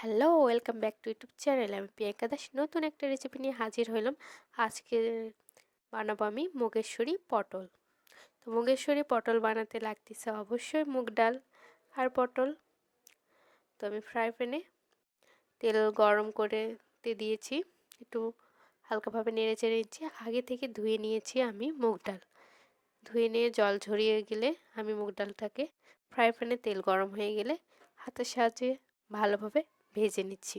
Hello, welcome back to YouTube channel. আমি প্রিয়াঙ্কা দাস নতুন একটা রেসিপি নিয়ে হাজির হলাম। আজকে বানাবো আমি মুগেশ্বরী পটল। তো মুগেশ্বরী পটল বানাতে লাগতেছে অবশ্যই মুগ ডাল আর পটল। তো আমি ফ্রাই প্যানে তেল গরম করে দিয়েছি। একটু হালকাভাবে নেড়ে চেড়ে নিচ্ছি। আগে থেকে ধুয়ে নিয়েছি আমি মুগ ডাল। ধুয়ে নিয়ে জল ঝরিয়ে গেলে আমি মুগ ডালটাকে ফ্রাই প্যানে তেল গরম হয়ে গেলে হাতের সাহায্যে ভালোভাবে ভেজে নিচ্ছি।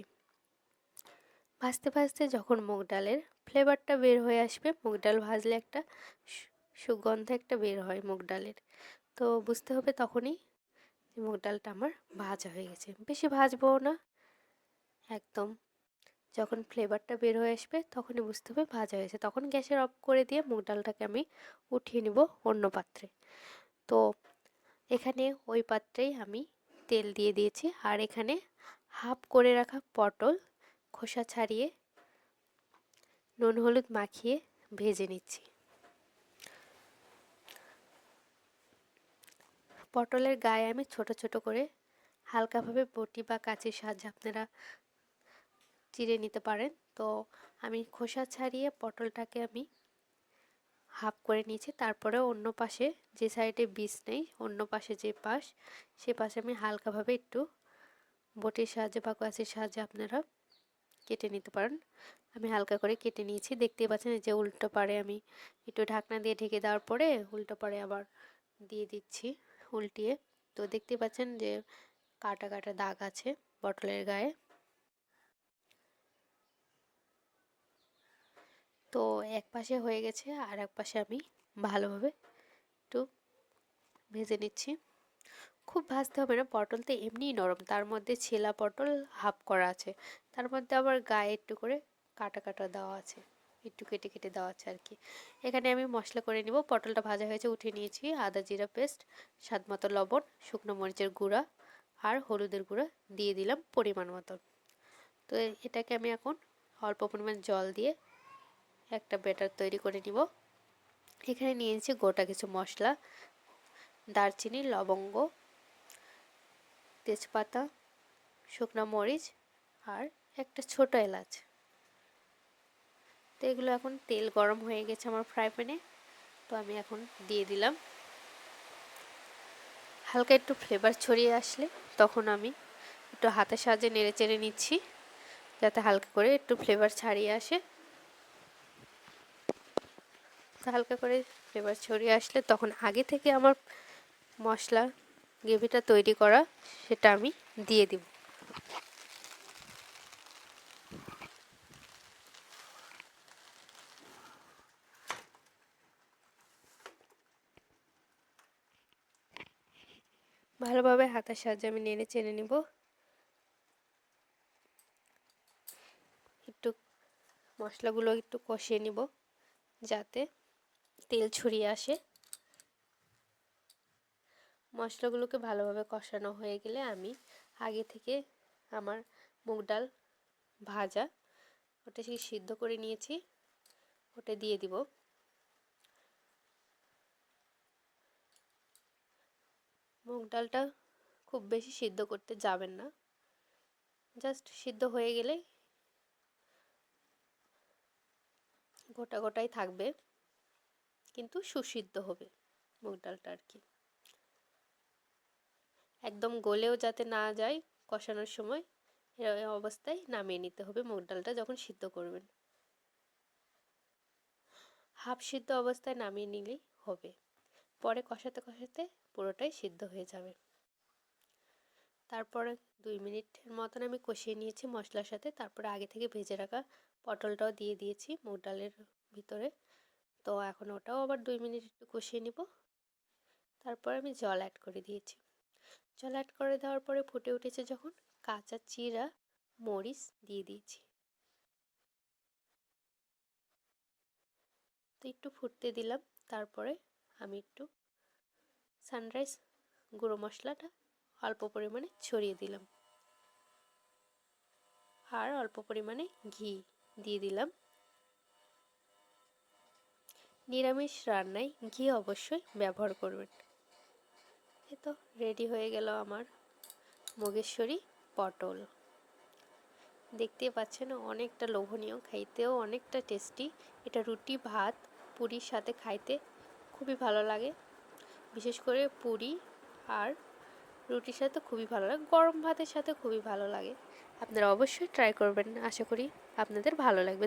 ভাজতে ভাজতে যখন মুগ ডালের ফ্লেভারটা বের হয়ে আসবে, মুগ ডাল ভাজলে একটা সুগন্ধ একটা বের হয় মুগ ডালের। তো বুঝতে হবে তখনই মুগ ডালটা আমার ভাজা হয়ে গেছে। বেশি ভাজবো না, একদম। যখন ফ্লেভারটা বের হয়ে আসবে তখনই বুঝতে হবে ভাজা হয়েছে তখন গ্যাসের অফ করে দিয়ে মুগ ডালটাকে আমি উঠিয়ে নিব অন্য পাত্রে। তো এখানে ওই পাত্রেই আমি তেল দিয়ে দিয়েছি। আর এখানে হাফ করে রাখা পটল খোসা ছাড়িয়ে, নুন হলুদ মাখিয়ে ভেজে নিচ্ছি। পটলের গায়ে আমি ছোট ছোট করে হালকাভাবে বটি বা কাঁচির সাহায্যে আপনারা চিড়ে নিতে পারেন। তো আমি খোসা ছাড়িয়ে পটলটাকে আমি হাফ করে নিয়েছি। তারপরে অন্য পাশে যে সাইডে বীজ নেই, অন্য পাশে যে পাশ, সে পাশে আমি হালকাভাবে একটু বটির সাহায্যে বা কাছের সাহায্যে আপনারা কেটে নিতে পারেন। আমি হালকা করে কেটে নিয়েছি। দেখতেই পাচ্ছেন যে উল্টো পারে আমি একটু ঢাকনা দিয়ে ঢেকে দেওয়ার পরে উল্টো পারে আবার দিয়ে দিচ্ছি উল্টিয়ে। তো দেখতে পাচ্ছেন যে কাটা কাটা দাগ আছে বটলের গায়ে। তো এক পাশে হয়ে গেছে আর এক পাশে আমি ভালোভাবে একটু ভেজে নিচ্ছি। খুব ভাজতে হবে না পটল তো এমনিই নরম। তার মধ্যে ছেলা পটল হাফ করা আছে। তার মধ্যে আবার গায়ে একটু করে কাটা কাটা দেওয়া আছে। একটু কেটে কেটে দেওয়া আছে আর কি। এখানে আমি মশলা করে নিব। পটলটা ভাজা হয়েছে, উঠিয়ে নিয়েছি। আদা, জিরা পেস্ট, স্বাদ মতো লবণ, শুকনো মরিচের গুঁড়া আর হলুদের গুঁড়া দিয়ে দিলাম পরিমাণ মতো তো এটাকে আমি এখন অল্প পরিমাণ জল দিয়ে একটা ব্যাটার তৈরি করে নিব। এখানে নিয়েছি গোটা কিছু মশলা, দারচিনি, লবঙ্গ তেজপাতা, শুকনো মরিচ আর একটা ছোট এলাচ। তো এগুলো এখন তেল গরম হয়ে গেছে আমার ফ্রাই প্যানে। তো আমি এখন দিয়ে দিলাম। হালকা একটু ফ্লেভার ছড়িয়ে আসলে তখন আমি একটু হাতের সাহায্যে নেড়ে চেড়ে নিচ্ছি, যাতে হালকা করে একটু ফ্লেভার ছাড়িয়ে আসে। হালকা করে ফ্লেভার ছড়িয়ে আসলে তখন আগে থেকে আমার মশলা গ্রেভিটা তৈরি করা, সেটা আমি দিয়ে দিব। ভালোভাবে হাতের সাহায্যে আমি নেড়ে চেড়ে নিব। একটু মশলাগুলো একটু কষিয়ে নিব, যাতে তেল ছড়িয়ে আসে। মশলাগুলোকে ভালোভাবে কষানো হয়ে গেলে আমি আগে থেকে আমার মুগ ডাল ভাজা ওটা সেই সিদ্ধ করে নিয়েছি, ওটা দিয়ে দিব। মুগ ডালটা খুব বেশি সিদ্ধ করতে যাবেন না, জাস্ট সিদ্ধ হয়ে গেলে গোটা গোটাই থাকবে, কিন্তু সুসিদ্ধ হবে মুগ ডালটা আর কি। একদম গলেও যাতে না যায় কষানোর সময় এরকম অবস্থায় নামিয়ে নিতে হবে মুগ ডালটা যখন সিদ্ধ করবেন। হাফ সিদ্ধ অবস্থায় নামিয়ে নিলেই হবে। পরে কষাতে কষাতে পুরোটাই সিদ্ধ হয়ে যাবে। তারপরে দুই মিনিটের মতন আমি কষিয়ে নিয়েছি মশলার সাথে, তারপরে আগে থেকে ভেজে রাখা পটলটাও দিয়ে দিয়েছি মুগ ডালের ভিতরে। তো এখন ওটাও আবার দুই মিনিট একটু কষিয়ে নিব। তারপর আমি জল অ্যাড করে দিয়েছি। জল অ্যাড করে দেওয়ার পরে ফুটে উঠেছে যখন কাঁচা চিরা মরিচ দিয়ে দিয়েছি। তো একটু ফুটতে দিলাম, তারপরে আমি একটু সানরাইজ গুঁড়ো মশলাটা অল্প পরিমাণে ছড়িয়ে দিলাম। আর অল্প পরিমাণে ঘি দিয়ে দিলাম। নিরামিষ রান্নায় ঘি অবশ্যই ব্যবহার করবেন। এই তো রেডি হয়ে গেল আমার মুগেশ্বরী পটল। দেখতে পাচ্ছেন, অনেকটা লোভনীয়, খাইতেও অনেকটা টেস্টি এটা রুটি, ভাত, পুরীর সাথে খাইতে খুবই ভালো লাগে। বিশেষ করে পুরি আর রুটির সাথে খুবই ভালো লাগে, গরম ভাতের সাথে খুবই ভালো লাগে। আপনারা অবশ্যই ট্রাই করবেন, আশা করি আপনাদের ভালো লাগবে।